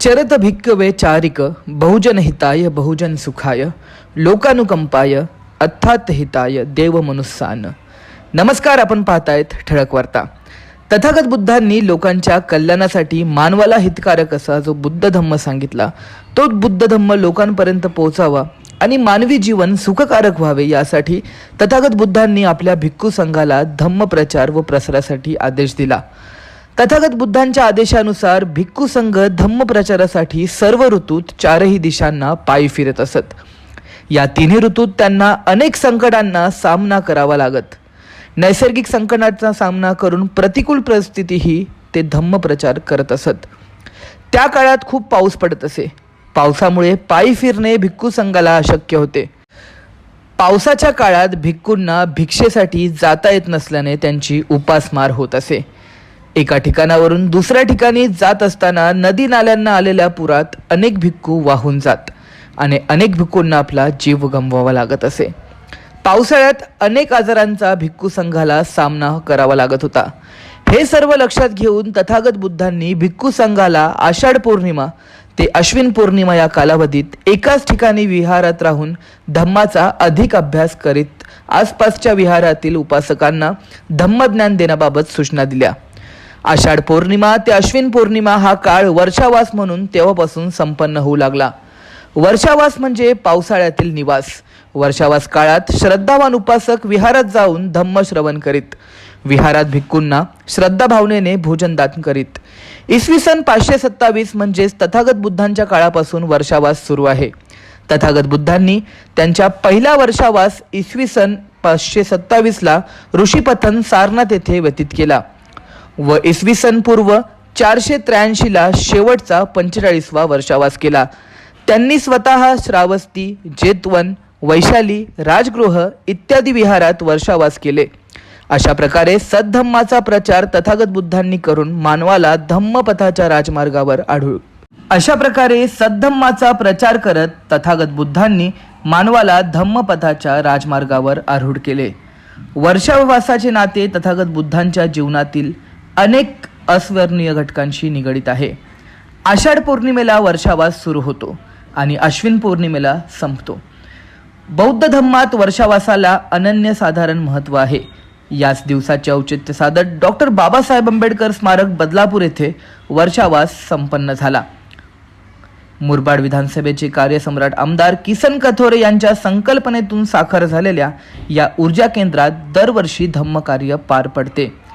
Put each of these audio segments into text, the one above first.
चरत भिक्कवे चारिक बहुजन हिताय बहुजन सुखाय लोकानुकंपाय अर्थात हिताय देव मनुस्सान नमस्कार आपण पाहतायत ठळक वार्ता. तथागत बुद्धांनी लोकांच्या कल्याणासाठी मानवाला हितकारक असा जो बुद्ध धम्म सांगितला तो बुद्ध धम्म लोकांपर्यंत पोहोचावा आणि मानवी जीवन सुखकारक व्हावे यासाठी तथागत बुद्धांनी आपल्या भिक्खू संघाला धम्म प्रचार व प्रसारासाठी आदेश दिला. तथागत बुद्धांच्या आदेशानुसार भिक्खू संघ धम्म प्रचारासाठी सर्व ऋतूत चारही दिशांना पायी फिरत असत. या तिन्ही ऋतूत त्यांना अनेक संकटांना सामना करावा लागत. नैसर्गिक संकटांचा सामना करून प्रतिकूल परिस्थितीही ते धम्म प्रचार करत असत. त्या काळात खूप पाऊस पडत असे. पावसामुळे पायी फिरणे भिक्खू संघाला अशक्य होते. पावसाच्या काळात भिक्खूंना भिक्षेसाठी जाता येत नसल्याने त्यांची उपासमार होत असे. एका ठिकाणावरून दुसऱ्या ठिकाणी जात असताना नदी नाल्यांना आलेल्या पुरात अनेक भिक्खू वाहून जात आणि अनेक भिक्खूंना आपला जीव गमवावा लागत असे. पावसाळ्यात अनेक आजारांचा भिक्खू संघाला सामना करावा लागत होता. हे सर्व लक्षात घेऊन तथागत बुद्धांनी भिक्खू संघाला आषाढ पौर्णिमा ते अश्विन पौर्णिमा या कालावधीत एकाच ठिकाणी विहारात राहून धम्माचा अधिक अभ्यास करीत आसपासच्या विहारातील उपासकांना धम्मज्ञान देण्याबाबत सूचना दिल्या. आषाढ पौर्णिमा ते अश्विन पौर्णिमा हा काळ वर्षावास म्हणून तेव्हापासून संपन्न होऊ लागला. वर्षावास म्हणजे पावसाळ्यातील निवास. वर्षावास काळात श्रद्धावान उपासक विहारात जाऊन धम्म श्रवण करीत. विहारात भिक्खूंना श्रद्धाभावनेने भोजन दान करीत. इसवी सन पाचशे सत्तावीस म्हणजेच तथागत बुद्धांच्या काळापासून वर्षावास सुरू आहे. तथागत बुद्धांनी त्यांच्या पहिला वर्षावास इसवी सन पाचशे सत्तावीसला ऋषीपथन सारनाथ येथे व्यतीत केला. व इसवी सन पूर्व चारशे त्र्याऐंशीला शेवटचा पंचेचाळीसवा वर्षावास केला. त्यांनी स्वतः श्रावस्ती जेतवन वैशाली राजगृह इत्यादी विहारात वर्षावास केले. अशा प्रकारे सद्धम्माचा प्रचार तथागत बुद्धांनी करून मानवाला धम्मपथाच्या राजमार्गावर आढळू. अशा प्रकारे सद्धम्माचा प्रचार करत तथागत बुद्धांनी मानवाला धम्मपथाच्या राजमार्गावर आरूढ केले. वर्षावासाचे नाते तथागत बुद्धांच्या जीवनातील अनेक अस्वर्णीय घटकांशी निगडित आहे. आषाढ पौर्णिमेला वर्षावास सुरू होतो आणि अश्विन पौर्णिमेला संपतो. बौद्ध धम्मात वर्षावासाला अनन्यसाधारण महत्त्व आहे. याच दिवसाचे औचित्य साधत डॉक्टर बाबासाहेब आंबेडकर स्मारक बदलापूर येथे वर्षावास संपन्न झाला. मुरबाड विधानसभेचे कार्यसम्राट आमदार किसन कथोरे यांच्या संकल्पनेतून साखर झालेल्या या ऊर्जा केंद्रात दरवर्षी धम्मकार्य पार पडते.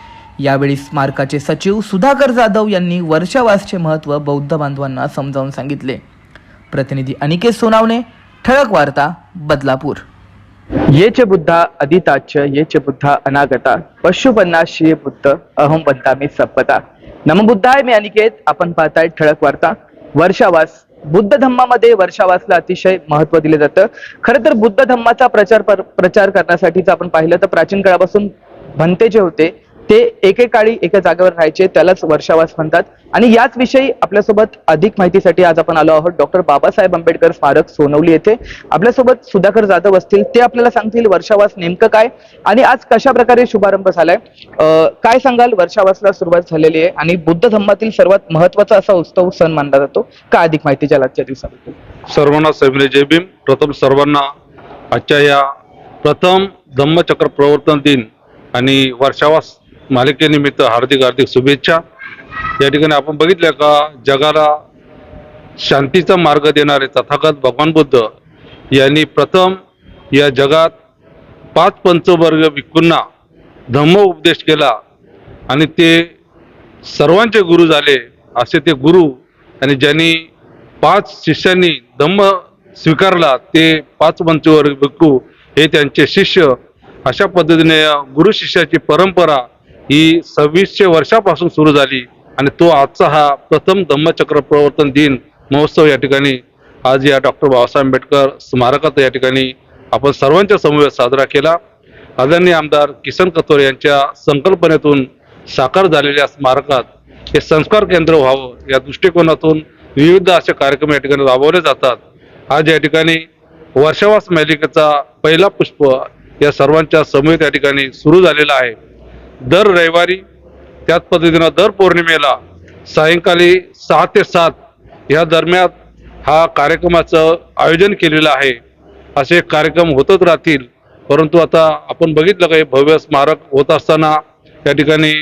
यावेळी स्मारकाचे सचिव सुधाकर जाधव यांनी वर्षावासचे महत्त्व बौद्ध बांधवांना समजावून सांगितले. प्रतिनिधी अनिकेत सोनावणे ठळक वार्ता बदलापूर. येचे बुद्धा अदिताच येचे बुद्धा अनागता पशुपन्नाशी बुद्ध अहम बंतामी सपता. नमबुद्धा आहे मी अनिकेत आपण पाहताय ठळक वार्ता. वर्षावास बुद्ध धम्मामध्ये वर्षावासला अतिशय महत्त्व दिले जातं. खरं तर बुद्ध धम्माचा प्रचार प्रचार करण्यासाठीच आपण पाहिलं तर प्राचीन काळापासून भंते जे होते ते एकेकाळी एका जागेवर राहायचे त्यालाच वर्षावास म्हणतात. आणि याच विषयी आपल्यासोबत अधिक माहितीसाठी आज आपण आलो आहोत डॉक्टर बाबासाहेब आंबेडकर स्मारक सोनवली येथे. आपल्यासोबत सुधाकर जाधव असतील ते आपल्याला सांगतील वर्षावास नेमकं काय आणि आज कशा प्रकारे शुभारंभ झालाय. काय सांगाल? वर्षावासला सुरुवात झालेली आहे आणि बुद्ध धम्मातील सर्वात महत्त्वाचा असा उत्सव सण मानला जातो. का अधिक माहिती द्याल आजच्या दिवसाबद्दल? सर्वांना सैमने जय भीम. प्रथम सर्वांना आजच्या या प्रथम धम्मचक्र प्रवर्तन दिन आणि वर्षावास मालिकेनिमित्त हार्दिक हार्दिक शुभेच्छा. या ठिकाणी आपण बघितल्या का जगाला शांतीचा मार्ग देणारे तथागत भगवान बुद्ध यांनी प्रथम या जगात पाच पंचवर्ग भिक्खूंना धम्म उपदेश केला आणि ते सर्वांचे गुरु झाले असे ते गुरु आणि ज्यांनी पाच शिष्यांनी धम्म स्वीकारला ते पाच पंचवर्ग भिक्खू हे त्यांचे शिष्य. अशा पद्धतीने या गुरु शिष्याची परंपरा ही सव्वीसशे वर्षापासून सुरू झाली आणि तो आजचा हा प्रथम धम्मचक्र प्रवर्तन दिन महोत्सव या ठिकाणी आज या डॉक्टर बाबासाहेब आंबेडकर स्मारकात या ठिकाणी आपण सर्वांच्या समवेत साजरा केला. आदरणीय आमदार किसन कथोरे यांच्या संकल्पनेतून साकार झालेल्या स्मारकात हे संस्कार केंद्र व्हावं या दृष्टिकोनातून विविध असे कार्यक्रम या ठिकाणी राबवले जातात. आज या ठिकाणी वर्षावास मालिकेचा पहिला पुष्प या सर्वांच्या समवेत या ठिकाणी सुरू झालेला आहे. दर रविवारी त्याच पद्धतीनं दर पौर्णिमेला सायंकाळी सहा ते सात या दरम्यान हा कार्यक्रमाचं आयोजन केलेलं आहे. असे कार्यक्रम होतच राहतील. परंतु आता आपण बघितलं काही भव्य स्मारक होत असताना या ठिकाणी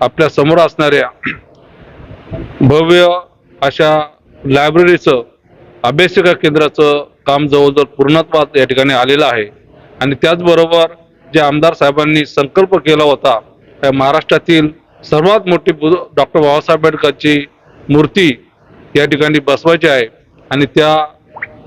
आपल्यासमोर असणाऱ्या भव्य अशा लायब्ररीचं अभ्यासिका केंद्राचं काम जवळजवळ पूर्णत्वात या ठिकाणी आलेलं आहे. आणि त्याचबरोबर जे आमदार साहेबांनी संकल्प केला होता महाराष्ट्रातील सर्वात मोठी डॉक्टर बाबासाहेब आंबेडकरची मूर्ती या ठिकाणी बसवायची आहे. आणि त्या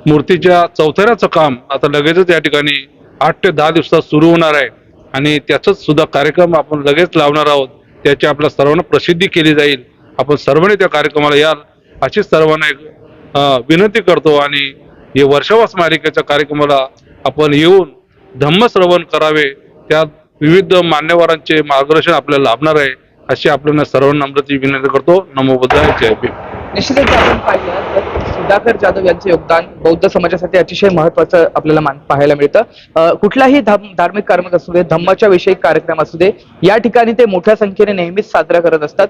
मूर्तीच्या चौथऱ्याचं काम आता लगेचच या ठिकाणी आठ ते दहा दिवसात सुरू होणार आहे. आणि त्याचाच सुद्धा कार्यक्रम आपण लगेच लावणार आहोत. त्याची आपल्या सर्वांना प्रसिद्धी केली जाईल. आपण सर्वांनी त्या कार्यक्रमाला याल अशीच सर्वांना एक विनंती करतो. आणि हे वर्षावास मालिकेच्या कार्यक्रमाला आपण येऊन धम्मश्रवण करावे. त्यात विविध मान्यवरांचे मार्गदर्शन आपल्याला लाभणार आहे अशी आपल्याला सर्वांना नम्रती विनंती करतो. नमो जय भीम. निश्चितच आपण पाहिलं सुधाकर जाधव यांचे योगदान बौद्ध समाजासाठी अतिशय महत्वाचं आपल्याला मान पाहायला मिळतं. कुठलाही धार्मिक कार्यक्रम असू दे धम्माच्या विषयी कार्यक्रम असू दे या ठिकाणी ते मोठ्या संख्येने नेहमीच साजरा करत असतात.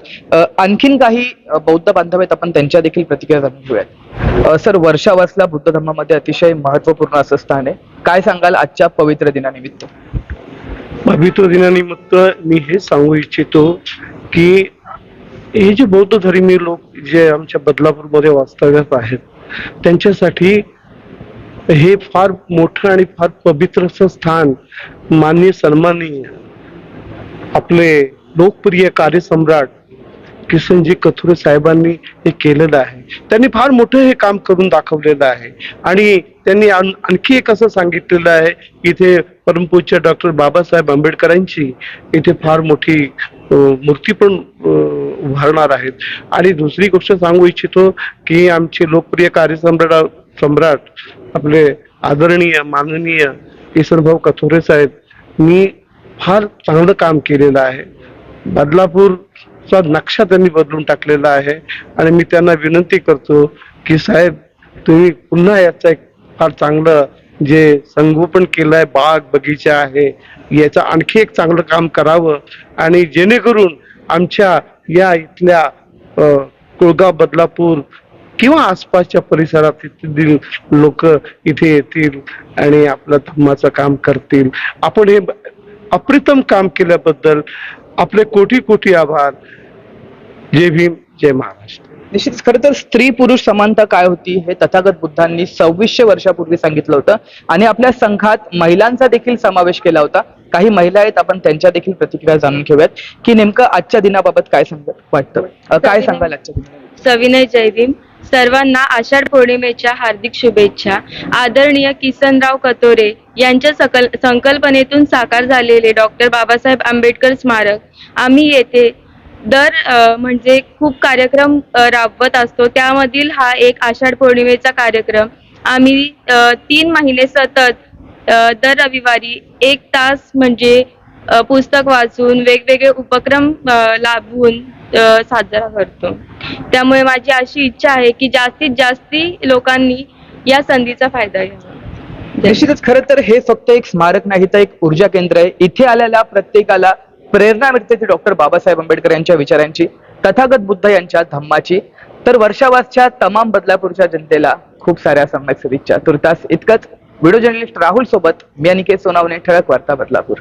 आणखीन काही बौद्ध बांधव आहेत आपण त्यांच्या देखील प्रतिक्रिया जाणून घेऊयात. सर वर्षावासला बुद्ध धर्मामध्ये अतिशय महत्त्वपूर्ण असं स्थान आहे. काय सांगाल आजच्या पवित्र दिनानिमित्त? पवित्र दिनानिमित्त मी हे सांगू इच्छितो की हे जे बौद्ध धर्मीय लोक जे आमच्या बदलापूरमध्ये वास्तव्यात आहेत त्यांच्यासाठी हे फार मोठं आणि फार पवित्र स्थान मान्य सन्माननीय आपले लोकप्रिय कार्यसम्राट किसनजी कथुरे साहेबांनी हे केलेलं आहे. त्यांनी फार मोठं हे काम करून दाखवलेलं आहे. आणि त्यांनी आण- आणखी एक असं सांगितलेलं आहे इथे परमपूज्य डॉक्टर बाबासाहेब आंबेडकरांची इथे फार मोठी मूर्ती पण उभारणार आहेत. आणि दुसरी गोष्ट सांगू इच्छितो की आमचे लोकप्रिय कार्यसम्राट सम्राट आपले आदरणीय माननीय ईश्वरभाऊ कथोरे साहेब मी फार चांगलं काम केलेलं आहे. चा नक्षा त्यांनी बदलून टाकलेला आहे. आणि मी त्यांना विनंती करतो की साहेब तुम्ही पुन्हा याचं एक फार चांगलं जे संगोपन केलंय बाग बगीचा आहे याचं आणखी एक चांगलं काम करावं. आणि जेणेकरून आमच्या या इथल्या कुळगाव बदलापूर किंवा आसपासच्या परिसरात परिसरातील लोक इथे येतील आणि आपलं धम्माचं काम करतील. आपण हे अप्रतिम काम केल्याबद्दल आपले कोटी कोटी आभार. जय भीम जय महाराष्ट्र. निश्चित खरं तर स्त्री पुरुष समानता काय होती हे तथागत बुद्धांनी सव्वीसशे वर्षापूर्वी सांगितलं होतं. आणि आपल्या संघात महिलांचा देखील समावेश केला होता. काही महिला आहेत आपण त्यांच्या देखील प्रतिक्रिया जाणून घेऊयात. की नेमकं आजच्या दिनाबाबत काय सांगत वाटतं? काय सांगाल आजच्या दिना सविनय जयभीम सर्वांना आषाढ पौर्णिमेच्या हार्दिक शुभेच्छा. आदरणीय किसनराव कतोरे यांच्या सकल संकल्पनेतून साकार झालेले डॉक्टर बाबासाहेब आंबेडकर स्मारक. आम्ही येथे दर म्हणजे खूप कार्यक्रम राबवत असतो. त्यामधील हा एक आषाढ पौर्णिमेचा कार्यक्रम. आम्ही तीन महिने सतत दर रविवारी एक तास म्हणजे पुस्तक वाचून वेगवेगळे उपक्रम लाभून साजरा करतो. त्यामुळे माझी अशी इच्छा आहे की जास्तीत जास्ती लोकांनी या संधीचा फायदा घ्यावा. निश्चितच खरं तर हे फक्त एक स्मारक नाही तर एक ऊर्जा केंद्र आहे. इथे आलेल्या प्रत्येकाला प्रेरणा मिळते ती डॉक्टर बाबासाहेब आंबेडकर यांच्या विचारांची तथागत बुद्ध यांच्या धम्माची. तर वर्षावासच्या तमाम बदलापूरच्या जनतेला खूप साऱ्या सम्यक शुभेच्छा. तुर्तास इतकंच. व्हिडिओ जर्नलिस्ट राहुल सोबत मी अनिकेत सोनावणे ठळक वार्ता बदलापूर.